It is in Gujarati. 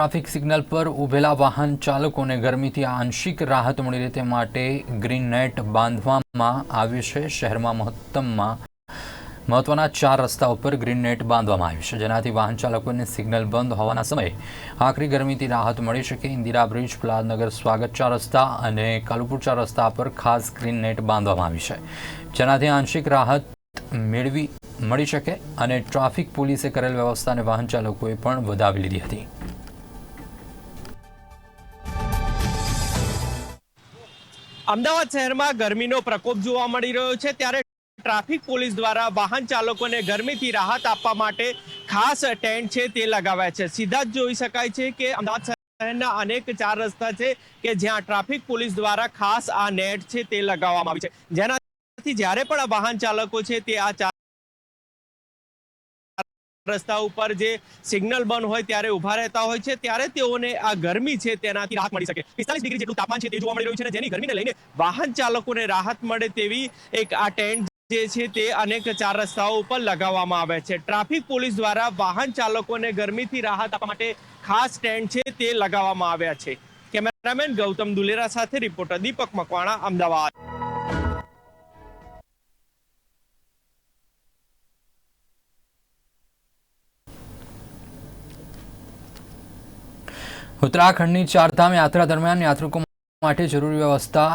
ટ્રાફિક સિગ્નલ પર ઉભેલા વાહન ચાલકોને ગરમીથી આંશિક રાહત મળી રહે તે માટે ગ્રીન નેટ બાંધવામાં આવ્યું છે. શહેરમાં મહત્તમમાં મહત્વના ચાર રસ્તા ઉપર ગ્રીન નેટ બાંધવામાં આવ્યું છે. જેનાથી વાહન ચાલકોને સિગ્નલ બંધ હોવાના સમયે આખરી ગરમીથી રાહત મળી શકે. ઇન્દિરા બ્રિજ, પ્રહલાદનગર સ્વાગત ચાર રસ્તા અને કાલુપુર ચાર રસ્તા પર ખાસ ગ્રીન નેટ બાંધવામાં આવી છે. જેનાથી આંશિક રાહત મેળવી, મળી શકે અને ટ્રાફિક પોલીસે કરેલ વ્યવસ્થાને વાહન ચાલકોએ પણ વધાવી લીધી હતી. અમદાવાદ શહેરમાં ગરમીનો પ્રકોપ જોવા મળી રહ્યો છે ત્યારે ટ્રાફિક પોલીસ દ્વારા વાહન ચાલકોને ગરમીથી રાહત આપવા માટે ખાસ ટેન્ટ છે તે લગાવ્યા છે. સીધા જ જોઈ શકાય છે કે અમદાવાદ શહેરના અનેક ચાર રસ્તા છે કે જ્યાં ટ્રાફિક પોલીસ દ્વારા ખાસ આ નેટ છે તે લગાવવામાં આવી છે. જેનાથી જ્યારે પણ આ વાહન ચાલકો છે તે આ ચાર રસ્તા ઉપર જે સિગ્નલ બંધ હોય ત્યારે ઊભા રહેતા હોય છે, ત્યારે તેઓને આ ગરમી છે તેનાથી રાહત મળી શકે. પિસ્તાલીસ ડિગ્રી જેટલું તાપમાન છે તે જોવા મળી રહ્યું છે જેની ગરમીને લઈને વાહન ચાલકોને રાહત મળે તેવી એક આ ટેન્ટ જે છે તે અનેક ચાર રસ્તાઓ ઉપર લગાવવામાં આવે છે. ટ્રાફિક પોલીસ દ્વારા વાહન ચાલકોને ગરમીથી રાહત આપવા માટે ખાસ ટેન્ટ છે તે લગાવવામાં આવ્યા છે. કેમેરામેન ગૌતમ દુલેરા સાથે રિપોર્ટર દીપક મકવાણા, અમદાવાદ. ઉત્તરાખંડની ચારધામ યાત્રા દરમિયાન યાત્રિકો માટે જરૂરી વ્યવસ્થા